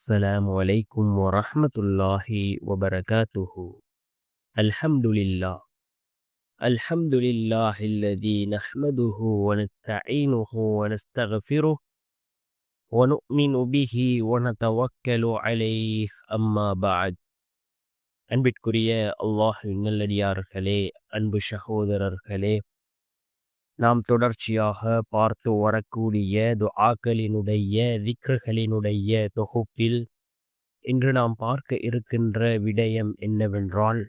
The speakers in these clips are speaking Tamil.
السلام عليكم ورحمة الله وبركاته الحمد لله الحمد لله الذي نحمده ونستعينه ونستغفره ونؤمن به ونتوكل عليه أما بعد அன்பிற்குரிய அல்லாஹின் நல்லடியார்களே அன்பு சகோதரர்களே நாம் தொடர்ச்சியாக பார்த்து வரக்கூடிய துஆக்களினுடைய விக்ரகளினுடைய தொகுப்பில் இன்று நாம் பார்க்க இருக்கின்ற விடயம் என்னவென்றால்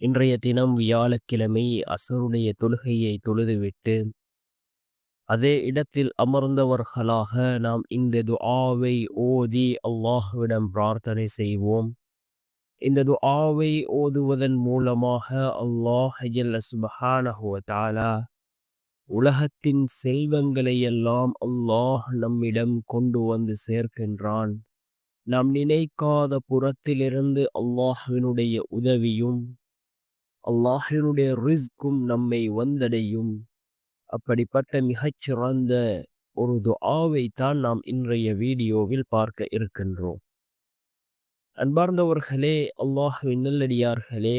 இன்றைய தினம் வியாழக்கிழமை அசருடைய தொழுகையை தொழுதுவிட்டு அதே இடத்தில் அமர்ந்தவர்களாக நாம் இந்த துஆவை ஓதி அல்லாஹ்விடம் பிரார்த்தனை செய்வோம். இந்த துஆவை ஓதுவதன் மூலமாக அல்லாஹ் சுபஹானஹுவ தாலா உலகத்தின் செல்வங்களை எல்லாம் அல்லாஹ் நம்மிடம் கொண்டு வந்து சேர்க்கின்றான். நாம் நினைக்காத புறத்திலிருந்து அல்லாஹினுடைய உதவியும் அல்லாஹினுடைய ரிஸ்கும் நம்மை வந்தடையும். அப்படிப்பட்ட மிகச்சிறந்த ஒரு துஆவை தான் நாம் இன்றைய வீடியோவில் பார்க்க இருக்கின்றோம். அன்பார்ந்தவர்களே அல்லாஹுவின் நல்லடியார்களே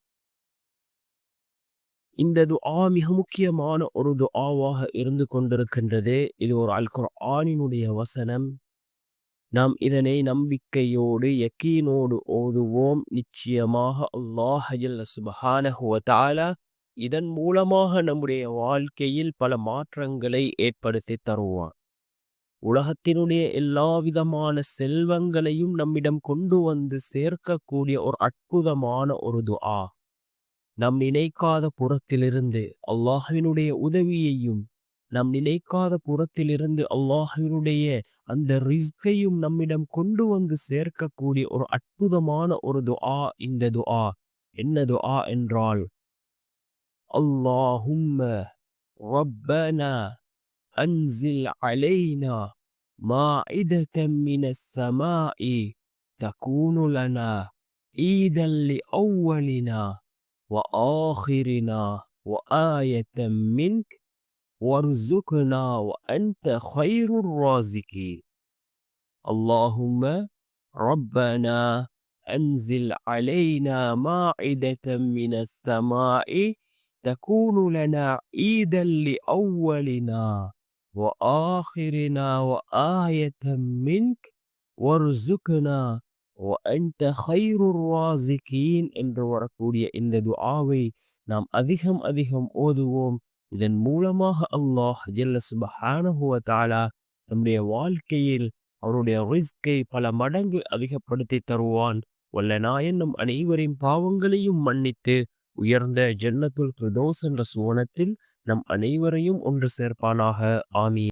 இந்த துஆ மிக முக்கியமான ஒரு துஆவாக இருந்து கொண்டிருக்கின்றது. இது ஒரு அல் குர்ஆனினுடைய வசனம். நாம் இதனை நம்பிக்கையோடு யக்கீனோடு ஓதுவோம். நிச்சயமாக அல்லாஹ் ஜல்ல இதன் மூலமாக நம்முடைய வாழ்க்கையில் பல மாற்றங்களை ஏற்படுத்தி தருவான். உலகத்தினுடைய எல்லா விதமான செல்வங்களையும் நம்மிடம் கொண்டு வந்து சேர்க்கக்கூடிய ஒரு அற்புதமான ஒரு துஆ. நம் நினைக்காத புறத்திலிருந்து அல்லாஹினுடைய உதவியையும் நம் நினைக்காத புறத்திலிருந்து அல்லாஹினுடைய அந்த ரிஸ்கையும் நம்மிடம் கொண்டு வந்து சேர்க்கக்கூடிய ஒரு அற்புதமான ஒரு துஆ இந்த துஆ என்ன துஆ என்றால் அல்லாஹும்ம ரப்பனா அன்சில் அலைனா مائدة من السماء تكون لنا عيدا لأولنا وآخرنا وآية منك وارزقنا وأنت خير الرازقين. اللهم ربنا أنزل علينا مائدة من السماء تكون لنا عيدا لأولنا وآخرنا وآية منك وارزقنا என்று வரக்கூடிய இந்த துஆவை நாம் அதிகம் அதிகம் ஓதுவோம். இதன் மூலமாக அல்லாஹ் ஜல்ல சுபஹானஹு நம்முடைய வாழ்க்கையில் அவருடைய ரிஸ்கை பல மடங்கு அதிகப்படுத்தி தருவான். வல்ல நாயன் நம் அனைவரின் பாவங்களையும் மன்னித்து உயர்ந்த ஜன்னத்துல் ஃபிர்தௌஸ் என்ற சுவனத்தில் நம் அனைவரையும் ஒன்று சேர்ப்பானாக. ஆமி